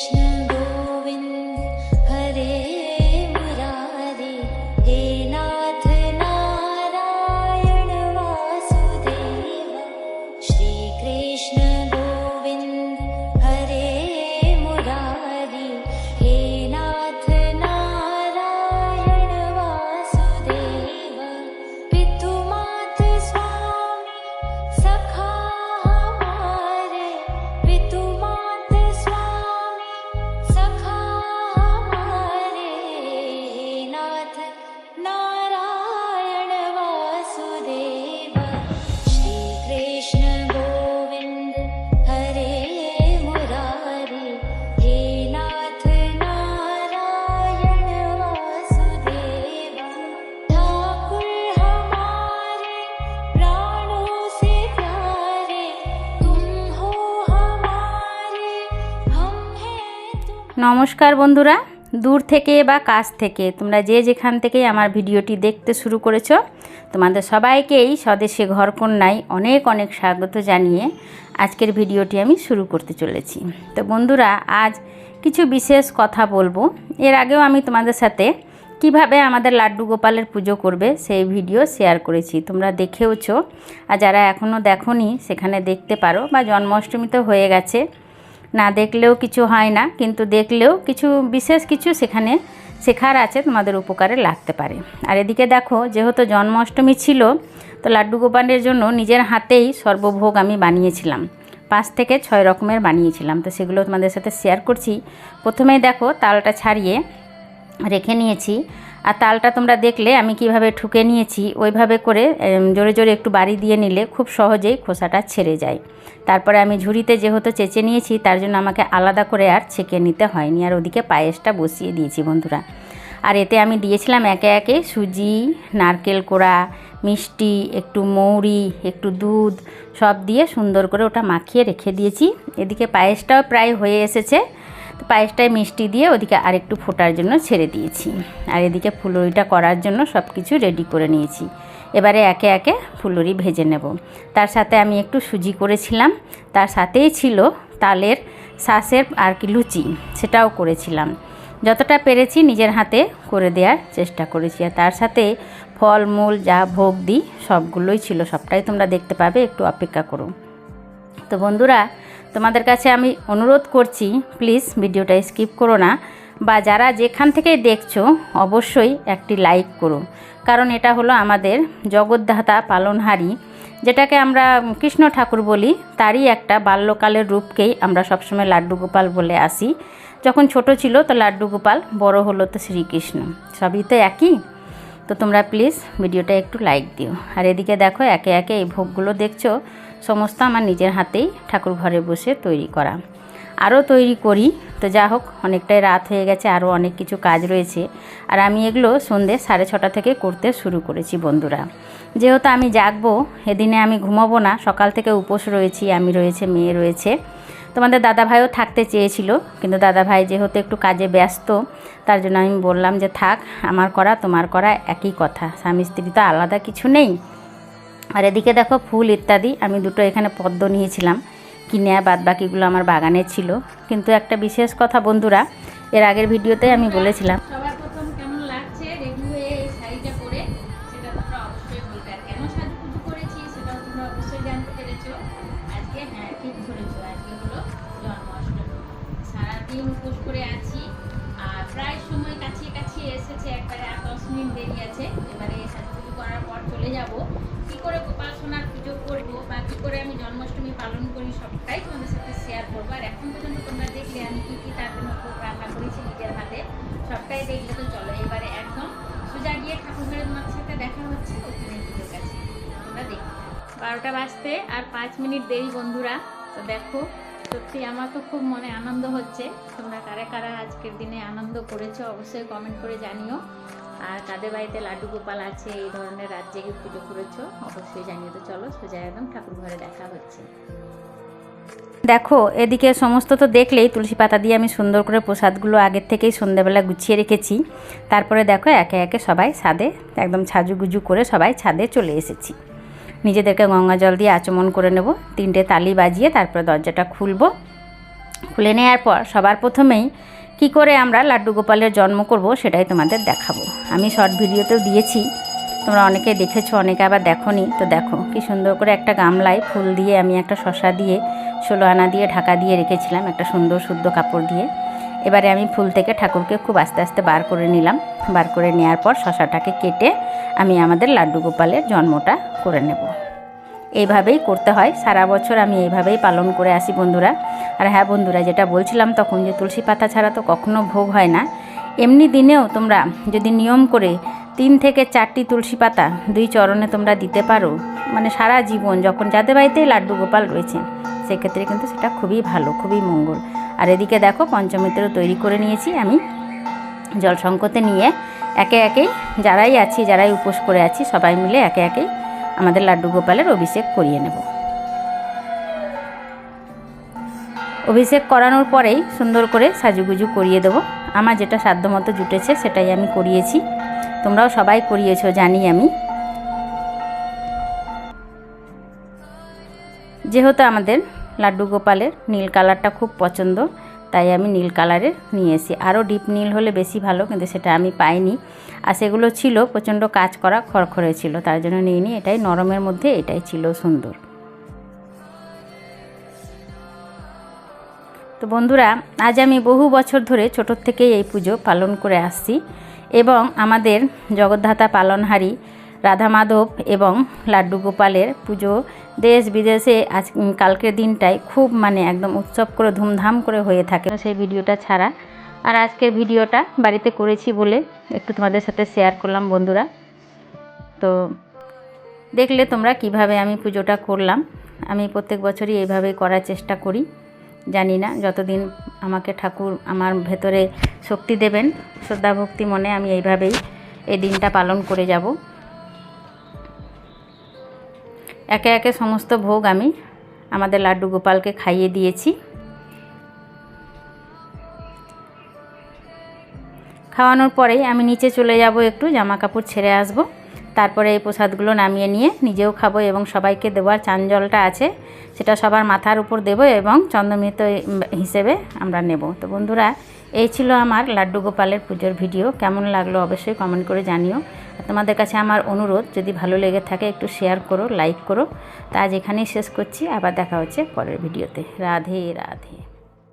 Krishna. নমস্কার বন্ধুরা, দূর থেকে বা কাছ থেকে তোমরা যে যেখান থেকেই আমার ভিডিওটি দেখতে শুরু করেছ, তোমাদের সবাইকেই স্বদেশে ঘরকন্যায় অনেক অনেক স্বাগত জানিয়ে আজকের ভিডিওটি আমি শুরু করতে চলেছি। তো বন্ধুরা, আজ কিছু বিশেষ কথা বলব। এর আগেও আমি তোমাদের সাথে কীভাবে আমাদের লাড্ডু গোপালের পুজো করবে সেই ভিডিও শেয়ার করেছি। তোমরা দেখেওছো, আর যারা এখনও দেখোনি, সেখানে দেখতে পারো বা জন্মাষ্টমী তো হয়ে গেছে। না দেখলেও কিছু হয় না, কিন্তু দেখলেও কিছু, বিশেষ কিছু সেখানে শেখার আছে, তোমাদের উপকারে লাগতে পারে। আর এদিকে দেখো, যেহেতু জন্মাষ্টমী ছিল, তো লাড্ডু গোপালের জন্য নিজের হাতেই সর্বভোগ আমি বানিয়েছিলাম। পাঁচ থেকে ছয় রকমের বানিয়েছিলাম, তো সেগুলো তোমাদের সাথে শেয়ার করছি। প্রথমেই দেখো, তালটা ছাড়িয়ে রেখে নিয়েছি। আর তালটা তোমরা দেখলে আমি কীভাবে ঠুকে নিয়েছি, ওইভাবে করে জোরে জোরে একটু বাড়ি দিয়ে নিলে খুব সহজেই খোসাটা ছেড়ে যায়। তারপরে আমি ঝুড়িতে যেহেতু চেঁচে নিয়েছি, তার জন্য আমাকে আলাদা করে আর ছেঁকে নিতে হয়নি। আর ওদিকে পায়েসটা বসিয়ে দিয়েছি বন্ধুরা। আর এতে আমি দিয়েছিলাম একে একে সুজি, নারকেল কোড়া, মিষ্টি, একটু মৌরি, একটু দুধ, সব দিয়ে সুন্দর করে ওটা মাখিয়ে রেখে দিয়েছি। এদিকে পায়েসটাও প্রায় হয়ে এসেছে। পায়েসটায় মিষ্টি দিয়ে ওদিকে আরেকটু ফোটার জন্য ছেড়ে দিয়েছি। আর এদিকে ফুলুরিটা করার জন্য সব কিছু রেডি করে নিয়েছি। এবারে একে একে ফুলুরি ভেজে নেব। তার সাথে আমি একটু সুজি করেছিলাম। তার সাথেই ছিল তালের শাঁসের আর কি লুচি, সেটাও করেছিলাম। যতটা পেরেছি নিজের হাতে করে দেওয়ার চেষ্টা করেছি। আর তার সাথে ফল, মূল, যা ভোগ দিই, সবগুলোই ছিল। সবটাই তোমরা দেখতে পাবে, একটু অপেক্ষা করো। তো বন্ধুরা তোমাদের কাছে আমি অনুরোধ করছি প্লিজ ভিডিওটা স্কিপ করো না। বা যারা যেখান থেকে দেখছ, অবশ্যই একটি লাইক করো। কারণ এটা হলো আমাদের জগদ্ধাতা পালনহারি, যেটাকে আমরা কৃষ্ণ ঠাকুর বলি। তারই একটা বাল্যকালের রূপকেই আমরা সবসময় লাড্ডু গোপাল বলে আসি। যখন ছোট ছিল তো লাড্ডু গোপাল, বড় হলো তো শ্রীকৃষ্ণ। সবই তো একই? তো তোমরা প্লিজ ভিডিওটা একটু লাইক দিও। আর এদিকে দেখো, একে একে এই ভোগগুলো দেখছ। সমস্ত আমার নিজের হাতেই ঠাকুর ঘরে বসে তৈরি করা। আরও তৈরি করি, তো যা হোক, অনেকটাই রাত হয়ে গেছে, আরও অনেক কিছু কাজ রয়েছে। আর আমি এগুলো সন্ধে সাড়ে ছটা থেকে করতে শুরু করেছি বন্ধুরা। যেহেতু আমি জাগবো, এদিনে আমি ঘুমাবো না, সকাল থেকে উপোস রয়েছি, আমি রয়েছে, মেয়ে রয়েছে। তোমাদের দাদাভাইও থাকতে চেয়েছিল, কিন্তু দাদাভাই যেহেতু একটু কাজে ব্যস্ত, তার জন্য আমি বললাম যে থাক, আমার করা, তোমার করা, একই কথা। স্বামী স্ত্রী তো আলাদা কিছু নেই। আর এদিকে দেখো ফুল ইত্যাদি। আমি দুটো এখানে পদ্ম নিয়েছিলাম। কিনে বাদ বাকিগুলো আমার বাগানে ছিল। কিন্তু একটা বিশেষ কথা বন্ধুরা, এর আগের ভিডিওতে আমি বলেছিলাম। হয়ে প্রায় সময় কাছিয়ে কাছিয়ে এসেছে একবারে আর দশ মিনিট দেরি আছে। এবারে সাজুগুজু করার পর চলে যাব। কি করে গোপাল সোনার পুজো করব বা কি করে আমি জন্মাষ্টমী পালন করি সবটাই তোমাদের সাথে শেয়ার করব। আর এখন পর্যন্ত তোমরা দেখলে আমি কি কি তার জন্য রান্না করেছি নিজের হাতে, সবটাই দেখলে তো চলো। এবারে একদম সোজা গিয়ে ঠাকুর ঘরে তোমার সাথে দেখা হচ্ছে ওখানে পুজোর কাছে। তোমরা দেখো বারোটা বাজতে আর পাঁচ মিনিট দেরি বন্ধুরা। তো দেখো, সত্যি আমার তো খুব মনে আনন্দ হচ্ছে। তোমরা কারা কারা আজকের দিনে আনন্দ করেছ অবশ্যই কমেন্ট করে জানিও। আর কাদের বাড়িতে লাড্ডু গোপাল আছে, এই ধরনের রাত জেগে পুজো করেছ, অবশ্যই জানিয়ে তো চলো, সোজা একদম ঠাকুর ঘরে দেখা হচ্ছে। দেখো, এদিকে সমস্ত তো দেখলেই, তুলসী পাতা দিয়ে আমি সুন্দর করে প্রসাদগুলো আগের থেকেই সন্ধ্যেবেলা গুছিয়ে রেখেছি। তারপরে দেখো, একে একে সবাই ছাদে, একদম ছাজুগুজু করে সবাই ছাদে চলে এসেছি। নিজেদেরকে গঙ্গা জল দিয়ে আচমন করে নেব, তিনটে তালি বাজিয়ে তারপরে দরজাটা খুলবো। খুলে নেওয়ার পর সবার প্রথমেই কি করে আমরা লাড্ডু গোপালের জন্ম করব সেটাই তোমাদের দেখাবো। আমি শর্ট ভিডিওতেও দিয়েছি। তোমরা অনেকে দেখেছ, অনেকে আবার দেখোনি। তো দেখো, কি সুন্দর করে একটা গামলায় ফুল দিয়ে আমি একটা শশা দিয়ে, ষোলো আনা দিয়ে ঢাকা দিয়ে রেখেছিলাম একটা সুন্দর শুদ্ধ কাপড় দিয়ে। এবারে আমি ফুল থেকে ঠাকুরকে খুব আস্তে আস্তে বার করে নিলাম। বার করে নেওয়ার পর শশাটাকে কেটে আমি আমাদের লাড্ডু গোপালের জন্মটা করে নেব। এইভাবেই করতে হয়। সারা বছর আমি এইভাবেই পালন করে আসি বন্ধুরা। আর হ্যাঁ বন্ধুরা, যেটা বলছিলাম তখন যে তুলসী পাতা ছাড়া তো কখনো ভোগ হয় না। এমনি দিনেও তোমরা যদি নিয়ম করে তিন থেকে চারটি তুলসী পাতা দুই চরণে তোমরা দিতে পারো মানে সারা জীবন যখন যাদের বাড়িতেই লাড্ডু গোপাল রয়েছে, সেক্ষেত্রে কিন্তু সেটা খুবই ভালো, খুবই মঙ্গল। আর এদিকে দেখো পঞ্চমিত্রও তৈরি করে নিয়েছি আমি। জল সংকতে নিয়ে একে একেই যারাই আছি, যারাই উপোস করে আছি, সবাই মিলে একে একেই আমাদের লাড্ডু গোপালের অভিষেক করিয়ে নেব। অভিষেক করানোর পরেই সুন্দর করে সাজুগুজু করিয়ে দেবো। আমার যেটা সাধ্যমতো জুটেছে সেটাই আমি করিয়েছি। তোমরাও সবাই করিয়েছো, জানি আমি। যেহেতু আমাদের লাড্ডু গোপালের নীল কালারটা খুব পছন্দ তাই আমি নীল কালারের নিয়ে এসি আরও ডিপ নীল হলে বেশি ভালো, কিন্তু সেটা আমি পাইনি। আর সেগুলো ছিল, প্রচণ্ড কাজ করা, খড়খড়ে ছিল। তার জন্য নিয়ে নিই এটাই নরমের মধ্যে, এটাই ছিল সুন্দর। তো বন্ধুরা, আজ আমি বহু বছর ধরে ছোটোর থেকেই এই পুজো পালন করে আসছি এবং আমাদের জগদ্ধাতা পালনহারি রাধা মাধব এবং লাড্ডু গোপালের পুজো দেশ বিদেশে আজ কালকের দিনটায় খুব মানে একদম উৎসব করে ধুমধাম করে হয়ে থাকে। সেই ভিডিওটা ছাড়া। আর আজকের ভিডিওটা বাড়িতে করেছি বলে একটু তোমাদের সাথে শেয়ার করলাম বন্ধুরা। তো দেখলে তোমরা কীভাবে আমি পুজোটা করলাম। আমি প্রত্যেক বছরই এইভাবেই করার চেষ্টা করি। জানি না, যতদিন আমাকে ঠাকুর আমার ভেতরে শক্তি দেবেন শ্রদ্ধা ভক্তি মনে আমি এইভাবেই এই দিনটা পালন করে যাব। একে একে সমস্ত ভোগ আমি আমাদের লাড্ডু গোপালকে খাইয়ে দিয়েছি। খাওয়ানোর পরেই আমি নিচে চলে যাব, একটু জামা কাপড় ছেড়ে আসব। তারপরে এই প্রসাদগুলো নামিয়ে নিয়ে নিজেও খাব এবং সবাইকে দেওয়ার চান জলটা আছে, সেটা সবার মাথার উপর দেবো এবং চন্দ্রমৃত হিসেবে আমরা নেব। তো বন্ধুরা, এই ছিল আমার লাড্ডু গোপালের পুজোর ভিডিও। কেমন লাগল অবশ্যই কমেন্ট করে জানিও। তোমাদের কাছে আমার অনুরোধ, যদি ভালো লেগে থাকে একটু শেয়ার করো লাইক করো। তা আজ এখানেই শেষ করছি, আবার দেখা হচ্ছে পরের ভিডিওতে রাধে রাধে।